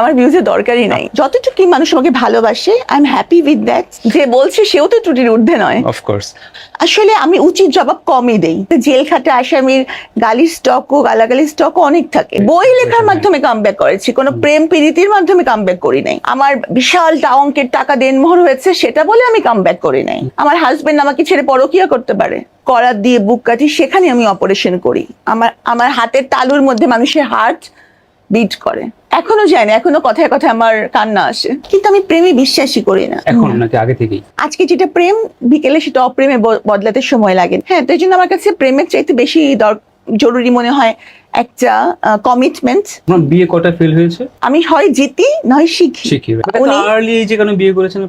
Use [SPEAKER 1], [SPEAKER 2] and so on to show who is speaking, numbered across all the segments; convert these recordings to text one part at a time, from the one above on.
[SPEAKER 1] আমার ভিউজের দরকারই নাই। যতটুকু মানুষ আমাকে ভালোবাসে I am happy with that যে বলছে সেও তো ত্রুটির ঊর্ধ্বে নয়।
[SPEAKER 2] অফকোর্স
[SPEAKER 1] আসলে আমি উচিত জবাব কমই দেই। জেল খাটে আসামির গালির স্টক ও গালাগালির স্টক অনেক থাকে। বই লেখার মাধ্যমে কামব্যাক করেছি। কোনো প্রেম প্রীতির মাধ্যমে কামব্যাক করি নাই। আমার বিশাল টা অঙ্কের টাকা দেনমোহর হয়েছে সেটা বলে আমি কামব্যাক করি নাই। আমার হাজবেন্ড আমাকে ছেড়ে পরকিয়া করতে পারে। করার দিয়ে বুক কাটি সেখানে আমি অপারেশন করি। আমার আমার হাতের তালুর মধ্যে মানুষের হার্ট বিট করে। এখনও যায় না এখনও কথায় কথায় আমার কান্না আসে। কিন্তু আমি প্রেমে বিশ্বাসই করি না।
[SPEAKER 2] এখন নাকি আগে থেকেই?
[SPEAKER 1] আজকে যেটা প্রেম বিকেলে সেটা অপ্রেমে বদলাতে সময় লাগে। হ্যাঁ তো এই জন্য আমার কাছে প্রেমের চাইতে বেশি দর- জরুরি মনে হয় একটা কমিটমেন্ট
[SPEAKER 2] বিয়ে কটা ফেল হয়েছে?
[SPEAKER 1] আমি হয় জিতি নয় শিখি।
[SPEAKER 2] শিখি। আর্লি এজে কেন বিয়ে করেছেন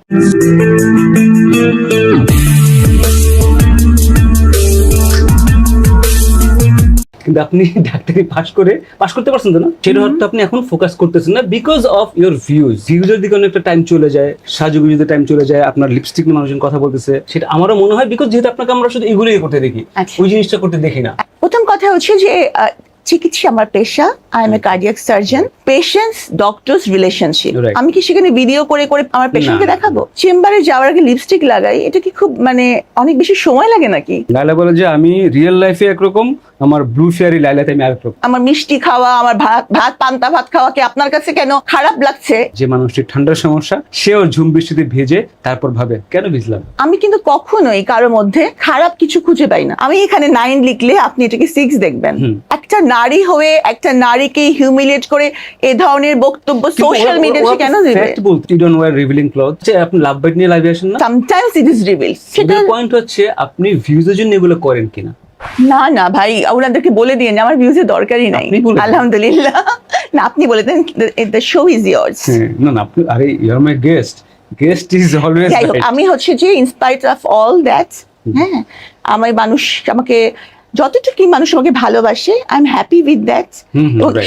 [SPEAKER 2] কিন্তু আপনি ডাক্তারি পাস করে পাস করতে পারছেন তো না? সেটা হয়তো আপনি এখন ফোকাস করতেছেন না বিকজ অফ ইউর ভিউজ ভিউজের দিকে অনেকটা টাইম চলে যায় সাজু যদি টাইম চলে যায় আপনার লিপস্টিক নিয়ে মানুষজন কথা বলতেছে। সেটা আমারও মনে হয় বিকজ যেহেতু আপনাকে আমরা শুধু এগুলোই করতে দেখি
[SPEAKER 1] আচ্ছা।
[SPEAKER 2] ওই জিনিসটা করতে দেখি না।
[SPEAKER 1] প্রথম কথা হচ্ছে যে চিকিৎসা আমার পেশা I am a cardiac surgeon patients doctors relationship আমি কি সেখানে ভিডিও করে করে আমার পেশেন্টকে। দেখাবো? চেম্বারে যাওয়ার আগে লিপস্টিক লাগাই এটা কি খুব মানে অনেক বেশি সময় লাগে নাকি?
[SPEAKER 2] লাইলা বলে যে আমি রিয়েল লাইফে একরকম আমার ব্লু ফেয়ারি লাইলাতে আমি আরেক রকম
[SPEAKER 1] আমার মিষ্টি খাওয়া আমার ভাত ভাত পান্তা ভাত খাওয়া কি আপনার কাছে কেন খারাপ লাগছে?
[SPEAKER 2] যে মানুষটির ঠান্ডার সমস্যা সেও ঝুম বৃষ্টিতে ভেজে তারপর ভাবে কেন ভিজলাম?
[SPEAKER 1] আমি কিন্তু কখনোই কারোর মধ্যে খারাপ কিছু খুঁজে পাই না। আমি এখানে নাইন লিখলে আপনি এটাকে সিক্স দেখবেন। একটা নারী হয়ে একটা নারীকে হিউমিলিয়েট করে এ ধরনের বক্তব্য সোশ্যাল মিডিয়াতে কেন দিবে?
[SPEAKER 2] ফ্যাক্ট বলতে you don't wear revealing cloth যে আপনি লাভ বাইট নিয়ে লাইভে আসেন না?
[SPEAKER 1] সামটাইমস ইট ইজ রিভিল সেটা
[SPEAKER 2] পয়েন্ট হচ্ছে আপনি ভিউজের জন্য এগুলো করেন কিনা?
[SPEAKER 1] না না ভাই ওনাদেরকে বলে দিয়ে আমার ভিউজের দরকারই নাই। আলহামদুলিল্লাহ। না আপনি বলে দেন দ্য শো ইজ ইয়ার্স
[SPEAKER 2] না না আপনি আরে you are my guest guest is always
[SPEAKER 1] আমি হচ্ছে যে ইনস্পাইট অফ অল দ্যাট হ্যাঁ আমার মানুষ আমাকে যতটুকু মানুষ আমাকে ভালোবাসে I am happy with that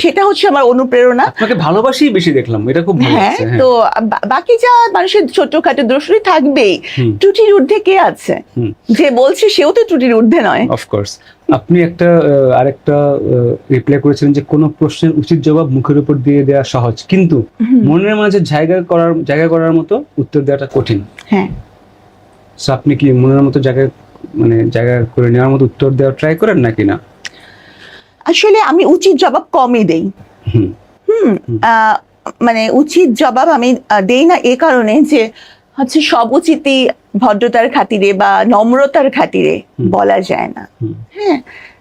[SPEAKER 1] সেটা হচ্ছে আমার অনুপ্রেরণা।
[SPEAKER 2] আপনাকে ভালোবাসি বেশি দেখলাম এটা খুব ভালো
[SPEAKER 1] হ্যাঁ
[SPEAKER 2] হ্যাঁ।
[SPEAKER 1] তো বাকি যা মানুষের ছোটখাটো দোষরই থাকবেই। ত্রুটির ঊর্ধ্বে কে আছে? যে বলছে সেও তো ত্রুটির ঊর্ধ্বে নয়।
[SPEAKER 2] অফকোর্স আপনি একটা আরেকটা রিপ্লাই করেছিলেন যে কোনো প্রশ্নের উচিত জবাব মুখের উপর দিয়ে দেওয়া সহজ কিন্তু মনের মাঝে জায়গা করার জায়গা করার মতো উত্তর দেওয়াটা কঠিন।
[SPEAKER 1] হ্যাঁ।
[SPEAKER 2] আপনি কি মনের মতো জায়গা মানে জায়গা করে নেওয়ার মতো উত্তর দেওয়ার ট্রাই করেন নাকি না?
[SPEAKER 1] আসলে আমি উচিত জবাব কমই দেই।
[SPEAKER 2] হুম।
[SPEAKER 1] মানে উচিত জবাব আমি দেই না এ কারণে যে হচ্ছে সব উচিতই ভদ্রতার খাতিরে বা নম্রতার খাতিরে বলা যায় না। হ্যাঁ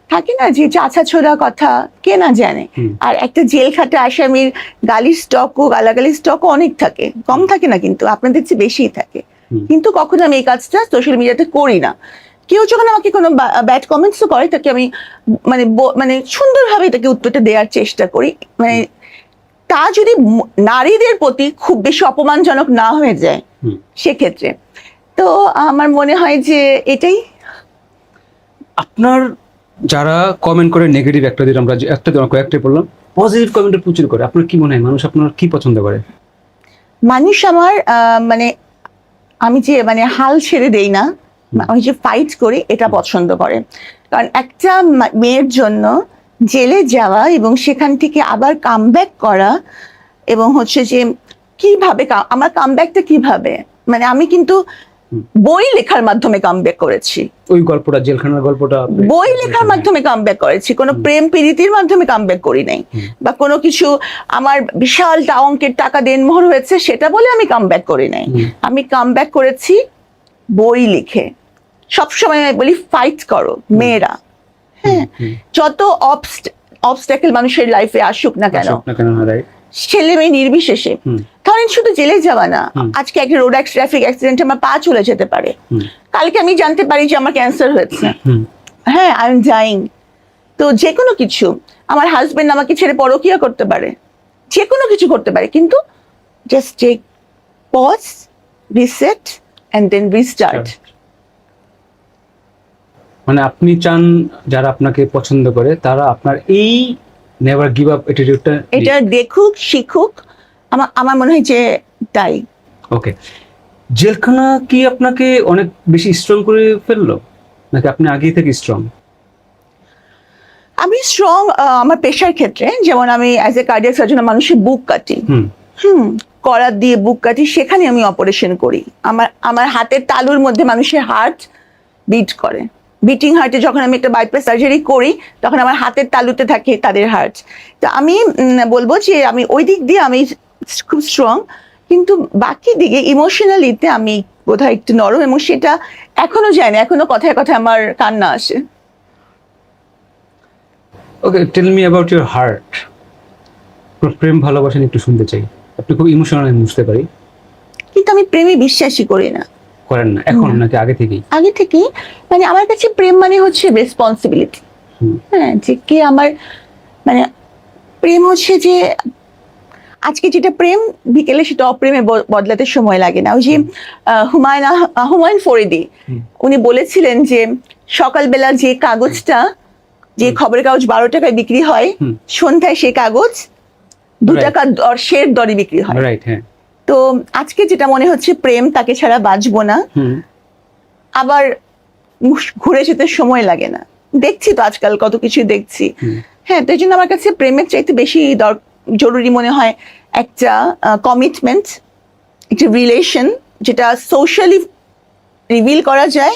[SPEAKER 1] থাকে না যে চাচা ছোড়া কথা কে না জানে। আর একটা জেল খাটে আসামির গালির স্টকও গালাগালির স্টকও অনেক থাকে। কম থাকে না কিন্তু আপনাদের চেয়ে বেশিই থাকে। কিন্তু কখনো আমি এই কাজটা সোশ্যাল মিডিয়াতে করি না। কেউ যখন আমাকে কোনো ব্যাড কমেন্টসও করে তাকে আমি মানে মানে সুন্দরভাবে তাকে উত্তরটা দেওয়ার চেষ্টা করি। মানে তা যদি নারীদের প্রতি খুব বেশি অপমানজনক না হয়ে যায় সেক্ষেত্রে। তো আমার মনে হয় যে এটাই।
[SPEAKER 2] আপনার যারা কমেন্ট করে নেগেটিভ একটা দিন আমরা একটা দিন কয়েকটাই বললাম পজিটিভ কমেন্ট প্রচুর করে। আপনার কি মনে হয়? মানুষ আপনার কি পছন্দ করে?
[SPEAKER 1] মানুষ আমার আহ, মানে আমি যে মানে হাল ছেড়ে দেই না আমি যে ফাইট করি এটা পছন্দ করে। কারণ একটা মেয়ের জন্য জেলে যাওয়া এবং সেখান থেকে আবার কামব্যাক করা এবং হচ্ছে যে কীভাবে আমার কামব্যাকটা কীভাবে? মানে আমি কিন্তু বই লেখার মাধ্যমে কামব্যাক করেছি।
[SPEAKER 2] ওই গল্পটা জেলখানার গল্পটা
[SPEAKER 1] বই লেখার মাধ্যমে কামব্যাক করেছি। কোনো প্রেম প্রীতির মাধ্যমে কামব্যাক করি নাই। বা কোনো কিছু আমার বিশাল টা অঙ্কের টাকা দেনমোহর হয়েছে সেটা বলে আমি কামব্যাক করি নাই। আমি কামব্যাক করেছি বই লিখে। সবসময় আমি বলি ফাইট করো মেয়েরা। হ্যাঁ। যত অবস্ট্যাকেল মানুষের লাইফে আসুক না কেন
[SPEAKER 2] রাইট
[SPEAKER 1] ছেলে মেয়ে নির্বিশেষে। ধরেন শুধু জেলে যাওয়া না আজকে একটা রোড ট্রাফিক অ্যাক্সিডেন্টে আমার পা চলে যেতে পারে। কালকে আমি জানতে পারি যে আমার ক্যান্সার হয়েছে। হ্যাঁ আই এম ডাইং তো যে কোনো কিছু আমার হাজবেন্ড আমাকে ছেড়ে পরকিয়া করতে পারে। যে কোনো কিছু করতে পারে কিন্তু just take pause reset and then restart
[SPEAKER 2] মানে আপনি চান যারা আপনাকে পছন্দ করে তারা আপনার এই নেভার গিভ আপ অ্যাটিটিউডটা
[SPEAKER 1] এটা দেখুক শিখুক আমার আমার মনে হয় যে তাই।
[SPEAKER 2] ওকে জেলখানা কি আপনাকে অনেক বেশি স্ট্রং করে ফেলল? নাকি আপনি আগেই থেকে স্ট্রং
[SPEAKER 1] আমি স্ট্রং আমার পেশার ক্ষেত্রে যেমন আমি অ্যাজ এ কার্ডিয়াক সার্জন মানুষের বুক কাটি।
[SPEAKER 2] হুম,
[SPEAKER 1] করাত দিয়ে বুক কাটি সেখানে আমি অপারেশন করি। আমার আমার হাতের তালুর মধ্যে মানুষের হার্ট বিট করে। বিটিং হার্টে যখন আমি একটা বাইপাস সার্জারি করি, তখন আমার হাতের তালুতে থাকে তাদের হার্ট তো আমি বলব যে আমি ওই দিক দিয়ে আমি খুব স্ট্রং কিন্তু বাকি দিকে ইমোশনালিতে আমি বোধহয় একটু নরম এবং সেটা এখনও যায় না, এখনও কথায় কথায় আমার কান্না আসে।
[SPEAKER 2] Okay tell me about your heart প্রেম ভালোবাসা নিয়ে একটু শুনতে চাই। আপনি খুব ইমোশনাল আমি বুঝতে পারি।
[SPEAKER 1] কিন্তু আমি প্রেমে বিশ্বাসই করি না।
[SPEAKER 2] করেন না এখন নাকি আগে থেকেই?
[SPEAKER 1] আগে থেকেই মানে আমার কাছে প্রেম মানে হচ্ছে রেসপন্সিবিলিটি হ্যাঁ যে কে আমার মানে প্রেম হচ্ছে যে আজকে যেটা প্রেম বিকেলে সেটা অপ্রেমে বদলাতে সময় লাগে না। ওই যে হুমায়ুন হুমায়ুন ফরিদি উনি বলেছিলেন যে সকালবেলা যে কাগজটা যে খবরের কাগজ বারো টাকায় বিক্রি হয় সন্ধ্যায় সেই কাগজ দু টাকা দর শের দরে বিক্রি হয়।
[SPEAKER 2] রাইট হ্যাঁ।
[SPEAKER 1] তো আজকে যেটা মনে হচ্ছে প্রেম তাকে ছাড়া বাঁচবো না। আবার ঘুরে যেতে সময় লাগে না। দেখছি তো আজকাল কত কিছু দেখছি। হ্যাঁ তো এই জন্য আমার কাছে প্রেমের চাইতে বেশি জরুরি মনে হয় একটা কমিটমেন্ট একটা রিলেশন যেটা সোশ্যালি রিভিল করা যায়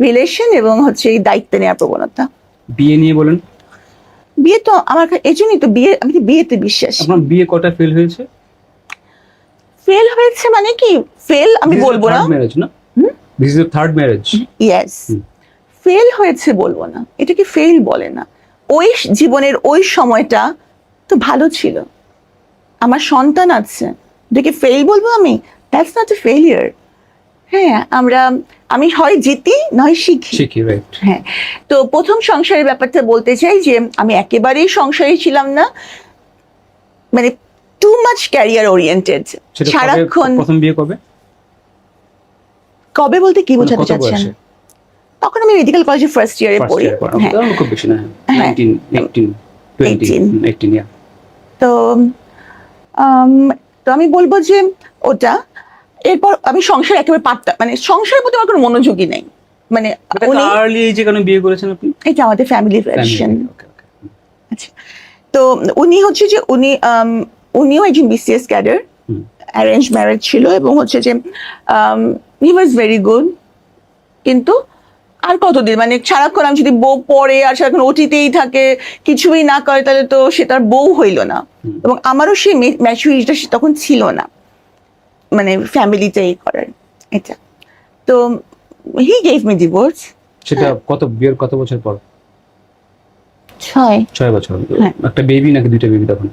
[SPEAKER 1] রিলেশন এবং হচ্ছে এই দায়িত্ব নেওয়ার প্রবণতা।
[SPEAKER 2] বিয়ে নিয়ে বলেন।
[SPEAKER 1] বিয়ে তো আমার এই জন্যই তো বিয়ে আমি তো বিয়েতে বিশ্বাস।
[SPEAKER 2] আপনার বিয়ে কটা ফেল হয়েছে?
[SPEAKER 1] ফেল হয়েছে মানে কি? ফেল আমি বলব না।
[SPEAKER 2] ম্যারেজ না? This is third marriage
[SPEAKER 1] yes fail হয়েছে বলব না। এটাকে ফেল বলে না। ওই জীবনের ওই সময়টা তো ভালো ছিল। আমার সন্তান আছে। এটাকে ফেল বলব আমি? দ্যাটস নট এ ফেলিয়ার হ্যাঁ আমরা আমি হয় জিতি নয় শিখি।
[SPEAKER 2] শিখি রাইট
[SPEAKER 1] হ্যাঁ। তো প্রথম সংসারের ব্যাপারটা বলতে চাই যে আমি একেবারেই সংসারী ছিলাম না। মানে টু মাচ ক্যারিয়ার ওরিয়েন্টেড সারাক্ষণ
[SPEAKER 2] প্রথম বিয়ে কবে?
[SPEAKER 1] কবে বলতে কি
[SPEAKER 2] মানে
[SPEAKER 1] বোঝাতে চাচ্ছেন? তখন আমি মেডিকেল কলেজে ফার্স্ট ইয়ারে পড়ি। হ্যাঁ।
[SPEAKER 2] খুব বেশি না। 19 18 20
[SPEAKER 1] 18
[SPEAKER 2] 18
[SPEAKER 1] তো তো আমি বলব যে ওটা এরপর আমি সংসার একেবারে পারতাম মানে সংসারের প্রতি আমার কোনো মনোযোগী নেই। মানে উনি
[SPEAKER 2] আর্লি এজে কেন বিয়ে করেছেন আপনি?
[SPEAKER 1] এটা আমাদের ফ্যামিলি
[SPEAKER 2] ওকে
[SPEAKER 1] আচ্ছা। তো উনি হচ্ছে যে উনি উনিও একজন বিসিএস ক্যাডার অ্যারেঞ্জ ম্যারেজ ছিল এবং হচ্ছে যে হি ওয়াজ ভেরি গুড কিন্তু আর কতদিন মানে সারাক্ষণ আমি যদি বউ পড়ে আর সারাক্ষণ ওটিতেই থাকে কিছুই না করে তাহলে তো সে তার বউ হইল না। এবং আমারও সেই ম্যাচুরিটিটা তখন ছিল না। মানে ফ্যামিলিতে এই করার এটা। তো হি গেভ মি ডিভোর্স
[SPEAKER 2] সেটা
[SPEAKER 1] হ্যাঁ।
[SPEAKER 2] কত বিয়ের কত বছর পর?
[SPEAKER 1] ছয়।
[SPEAKER 2] ছয় বছর।
[SPEAKER 1] হ্যাঁ।
[SPEAKER 2] একটা বেবি নাকি দুইটা বেবি তখন?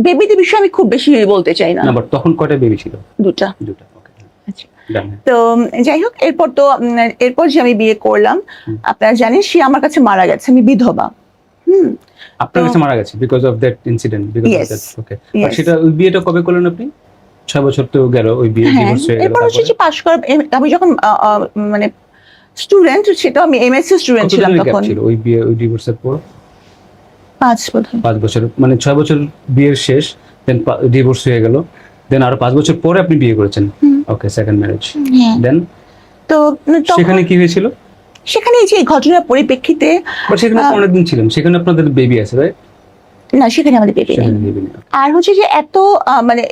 [SPEAKER 1] বেবিদের বিষয়ে আমি খুব বেশি বলতে চাই না।
[SPEAKER 2] না বাট তখন কয়টা বেবি ছিল?
[SPEAKER 1] দুটা।
[SPEAKER 2] দুটা
[SPEAKER 1] আচ্ছা। তো যাই হোক এরপর তো এরপর যে আমি বিয়ে করলাম আপনারা জানেন সে আমার কাছে মারা গেছে আমি বিধবা। হুম।
[SPEAKER 2] আপনার কাছে মারা গেছে because of that incident because of that okay. সেটা বিয়েটা কবে করলেন আপনি? ছয় বছর তো গেল ওই বিয়ে
[SPEAKER 1] হ্যাঁ
[SPEAKER 2] ডিভোর্স হয়ে গেল
[SPEAKER 1] এরপর হচ্ছে? যে পাশ করার আমি যখন মানে স্টুডেন্ট সেটা আমি এমএসসি স্টুডেন্ট ছিলাম তখন।
[SPEAKER 2] ছিল ওই বিয়ে ওই ডিভোর্সের পর?
[SPEAKER 1] পাঁচ বোধহয়
[SPEAKER 2] পাঁচ বছর মানে ছয় বছর বিয়ের শেষ দেন ডিভোর্স হয়ে গেল। দেন আরও পাঁচ বছর পরে আপনি বিয়ে করেছেন। ওকে সেকেন্ড ম্যারেজ
[SPEAKER 1] হ্যাঁ।
[SPEAKER 2] দেন
[SPEAKER 1] তো
[SPEAKER 2] সেখানে কি হয়েছিল?
[SPEAKER 1] সেখানে এই যে ঘটনার পরিপ্রেক্ষিতে
[SPEAKER 2] সেখানে অনেকদিন ছিলেন সেখানে আপনাদের বেবি আছে রাইট
[SPEAKER 1] না সেখানে আমাদের বেবি নেই। আর হচ্ছে যে এত মানে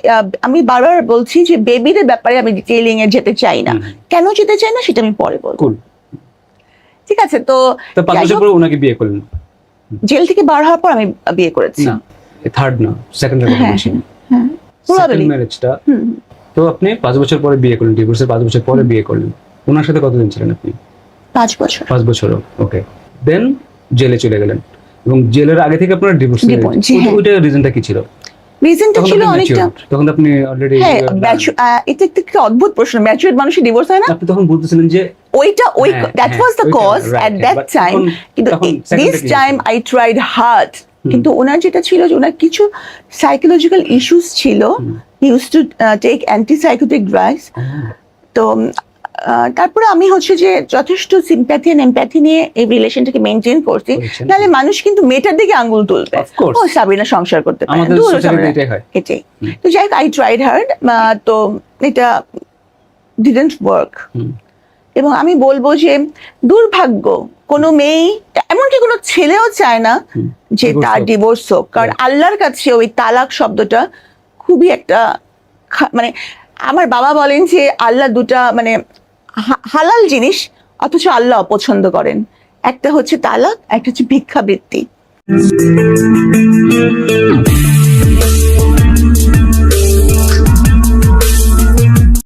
[SPEAKER 1] আমি বারবার বলছি যে বেবিদের ব্যাপারে আমি ডিটেইলিং এ যেতে চাই না। কেন যেতে চাই না সেটা আমি পরে বলব। ঠিক আছে তো
[SPEAKER 2] ওনাকে বিয়ে করলেন।
[SPEAKER 1] জেল থেকে বার হওয়ার পর আমি বিয়ে করেছি।
[SPEAKER 2] থার্ড না সেকেন্ড
[SPEAKER 1] হ্যাঁ, হ্যাঁ, হ্যাঁ.
[SPEAKER 2] ম্যারেজটা। তো আপনি পাঁচ বছর পরে বিয়ে করলেন ডিভোর্সের পাঁচ বছর পরে বিয়ে করলেন। ওনার সাথে কতদিন ছিলেন আপনি?
[SPEAKER 1] পাঁচ বছর।
[SPEAKER 2] পাঁচ বছর ওকে দেন জেলে চলে গেলেন। এবং জেলের আগে থেকে আপনার ডিভোর্স। ওইটা রিজনটা কি ছিল?
[SPEAKER 1] রিজনটা ছিল অনেকটা
[SPEAKER 2] তখন আপনি অলরেডি
[SPEAKER 1] হ্যাঁ এটা একটা অদ্ভুত প্রশ্ন। মানুষের ডিভোর্স হয় না?
[SPEAKER 2] আপনি তখন বলতেছিলেন যে
[SPEAKER 1] ওইটা ওই that was the cause at that time কিন্তু
[SPEAKER 2] তখন
[SPEAKER 1] দিস
[SPEAKER 2] second টা কি
[SPEAKER 1] টাইম আই ট্রাইড হার্ড কিন্তু ওনার যেটা ছিল যে ওনার কিছু সাইকোলজিক্যাল ইস্যুস ছিল। Use to take anti psychotic drugs তো তারপরে আমি হচ্ছে যে যথেষ্ট সিম্প্যাথি এন্ড এমপ্যাথি নিয়ে এই রিলেশনটাকে মেনটেন করছি। তাহলে মানুষ কিন্তু মেয়েটার দিকে আঙ্গুল তুলবে। ও সাবিনা সংসার করতে পারে।
[SPEAKER 2] এটাই।
[SPEAKER 1] তো যাই হোক আই ট্রাইড হার্ড তো এটা ডিডেন্ট ওয়ার্ক এবং আমি বলব যে দুর্ভাগ্য কোনো মেয়ে এমনকি কোনো ছেলেও চায় না যে তার ডিভোর্স হোক। কারণ আল্লাহর কাছে ওই তালাক শব্দটা খুবই একটা মানে আমার বাবা বলেন যে আল্লাহ দুটা মানে হালাল জিনিস অথচ আল্লাহ অপছন্দ করেন। একটা হচ্ছে তালাক একটা হচ্ছে ভিক্ষাবৃত্তি।